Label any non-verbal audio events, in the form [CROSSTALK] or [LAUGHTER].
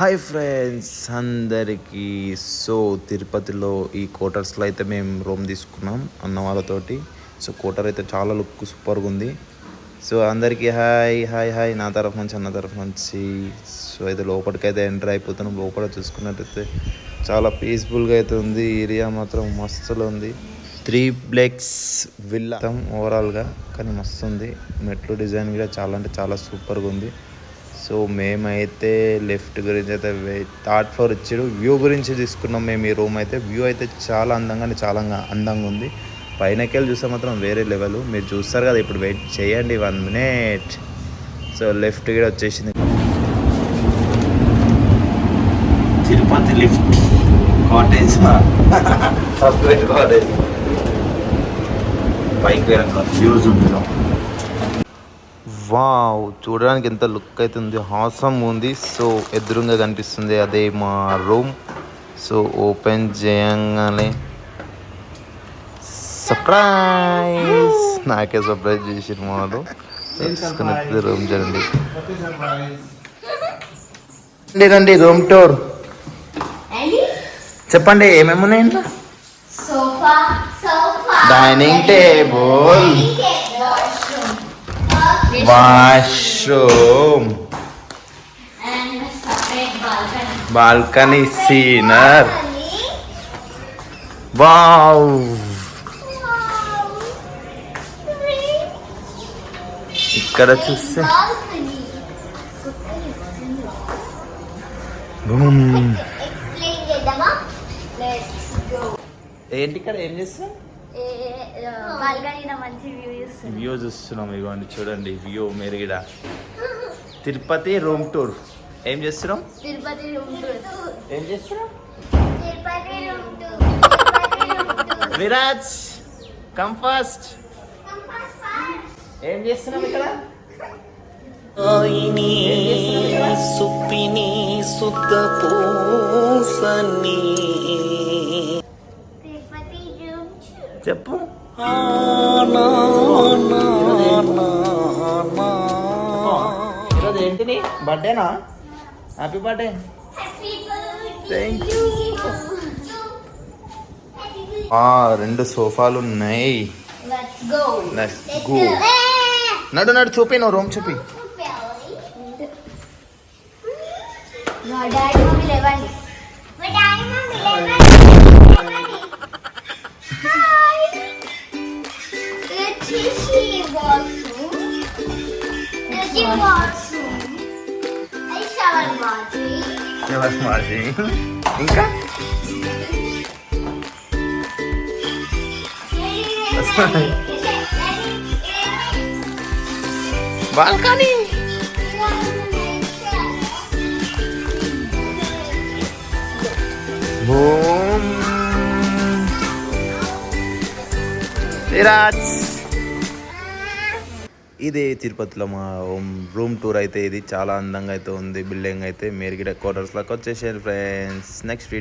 Hi friends అందరికీ. So తిరుపతిలో ఈ క్వార్టర్స్లో అయితే మేము రూమ్ తీసుకున్నాం అన్న వాళ్ళతోటి. సో క్వార్టర్ అయితే చాలా లుక్ సూపర్గా ఉంది సో అందరికీ హాయ్ హాయ్ హాయ్. నా తరఫు నుంచి అన్న తరఫు నుంచి. సో అయితే లోపలికైతే ఎంటర్ అయిపోతున్నాం. లోపల చూసుకున్నట్టయితే చాలా పీస్ఫుల్గా అయితే ఉంది. ఏరియా మాత్రం మస్తులో ఉంది త్రీ బ్లెక్స్ విల్లా ఓవరాల్గా కానీ మస్తు ఉంది మెట్లు డిజైన్ కూడా చాలా అంటే చాలా సూపర్గా ఉంది సో మేమైతే లెఫ్ట్ గురించి అయితే థర్డ్ ఫ్లోర్ ఇచ్చాడు. వ్యూ గురించి తీసుకున్నాం మేము ఈ రూమ్ అయితే. వ్యూ అయితే చాలా అందంగా చాలా అందంగా ఉంది. పైనకి వెళ్ళి చూస్తే మాత్రం వేరే లెవెల్. మీరు చూస్తారు కదా ఇప్పుడు వెయిట్ చేయండి వన్ మినిట్. సో లెఫ్ట్ కూడా వచ్చేసింది. తిరుపతి లిఫ్ట్. Cottage [LAUGHS] cottage. పైకి ఉంటుంది వావ్ చూడడానికి ఎంత లుక్ అయితే ఉంది హాసం ఉంది. సో ఎదురుగా కనిపిస్తుంది అదే మా రూమ్ సో ఓపెన్ చేయంగానే. సర్ప్రైజ్ నాకే సర్ప్రైజ్ చేసిరు మా వాళ్ళు. చూసుకున్నట్టు రూమ్ చూడండి. రండి రండి రూమ్ టూర్ చెప్పండి ఏమేమి ఉన్నాయి ఇంట్లో డైనింగ్ టేబుల్ వాష్రూమ్. బాల్కనీ సీనర్. వావ్. ఇక్కడ చూస్తే. ఏంటి ఇక్కడ ఏం చేస్తాం బాల్కనీలో మంచి వ్యూ చూస్తున్నాం ఇవ్వండి చూడండి వ్యూ మెరిగిడ తిరుపతి రూమ్ టూర్ ఏం చేస్తున్నాం? తిరుపతి రూమ్ టూర్ ఏం చేస్తున్నాం? విరాజ్ కమ్ ఫాస్ట్ ఏం చేస్తున్నాం ఇక్కడ? సుప్పిని సుద్ద పూసని తిరుపతి రూమ్ టూర్ చెప్పు. ఈరోజు ఏంటిది? బర్త్డేనా? హ్యాపీ బర్త్డే బర్త్డే ఆ రెండు సోఫాలు ఉన్నాయి. నడు నడు చూపి నువ్వు రూమ్ చూపి. డాడీ మమ్మీ లేవండి. É Aí chama É Chama Watson. Vem cá. Balcony. Boom. Virat. ఇది తిరుపతిలో మా రూమ్ టూర్ అయితే ఇది చాలా అందంగా అయితే ఉంది. బిల్డింగ్ అయితే మీరు కూడా క్వార్టర్స్లోకి వచ్చేసారు ఫ్రెండ్స్ నెక్స్ట్ వీడియో